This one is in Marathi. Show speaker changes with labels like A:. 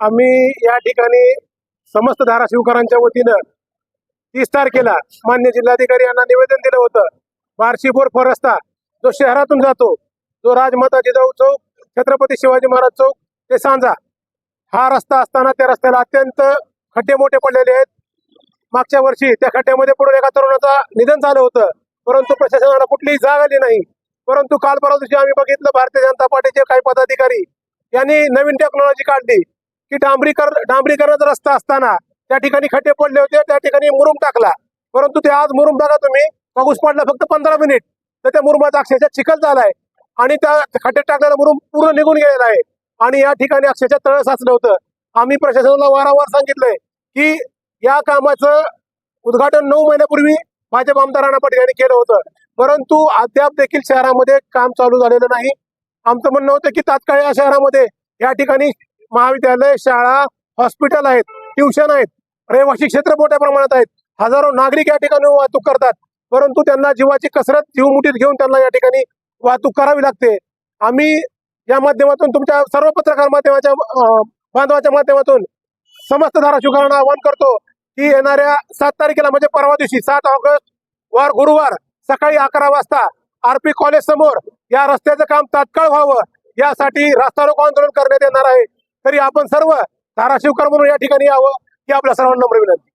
A: आम्ही या ठिकाणी समस्त धाराशिवकरांच्या वतीनं तीस तारखेला मान्य जिल्हाधिकारी यांना निवेदन दिलं होतं. बार्शी फरस्ता रस्ता जो शहरातून जातो जो राजमाता जिजाऊ चौक छत्रपती शिवाजी महाराज चौक ते सांजा. हा रस्ता असताना त्या रस्त्याला अत्यंत खड्डे मोठे पडलेले आहेत. मागच्या वर्षी त्या खड्ड्यामध्ये पडून एका तरुणाचा निधन झालं होतं. परंतु प्रशासनाला कुठलीही जाग आली नाही. परंतु काल परवा दिवशी आम्ही बघितलं भारतीय जनता पार्टीचे काही पदाधिकारी यांनी नवीन टेक्नॉलॉजी काढली की डांबरीकर डांबरीकरणाचा रस्ता असताना त्या ठिकाणी खड्डे पडले होते त्या ठिकाणी मुरुम टाकला. परंतु ते आज मुरुम टाका तुम्ही पाऊस पडला फक्त पंधरा मिनिट तर त्या मुरुमाचा अक्षरशः चिखल झालाय. आणि त्या खड्ड्यात टाकलेला मुरुम पूर्ण निघून गेलेला आहे. आणि या ठिकाणी अक्षरशः तळ साचलं होतं. आम्ही प्रशासनाला वारंवार सांगितलंय की या कामाचं उद्घाटन नऊ महिन्यापूर्वी भाजप आमदार राणा पाटील यांनी केलं होतं. परंतु अद्याप देखील शहरामध्ये काम चालू झालेलं नाही. आमचं म्हणणं होतं की तात्काळ या शहरामध्ये या ठिकाणी महाविद्यालय शाळा हॉस्पिटल आहेत ट्युशन आहेत रहिवासी क्षेत्र मोठ्या प्रमाणात आहेत. हजारो नागरिक या ठिकाणी वाहतूक करतात. परंतु त्यांना जीवाची कसरत जीव मुठीत घेऊन त्यांना या ठिकाणी वाहतूक करावी लागते. आम्ही या माध्यमातून तुमच्या सर्व पत्रकार माध्यमाच्या बांधवाच्या माध्यमातून समस्त धाराशिवकरांना आवाहन करतो की येणाऱ्या सात तारखेला म्हणजे परवा दिवशी सात ऑगस्ट वार गुरुवार सकाळी अकरा वाजता आरपी कॉलेज समोर या रस्त्याचं काम तात्काळ व्हावं यासाठी रास्ता रोको आंदोलन करण्यात येणार आहे. तरी आपण सर्व धाराशिवकर म्हणून या ठिकाणी यावं ही आपल्या सर्वांना नम्र विनंती.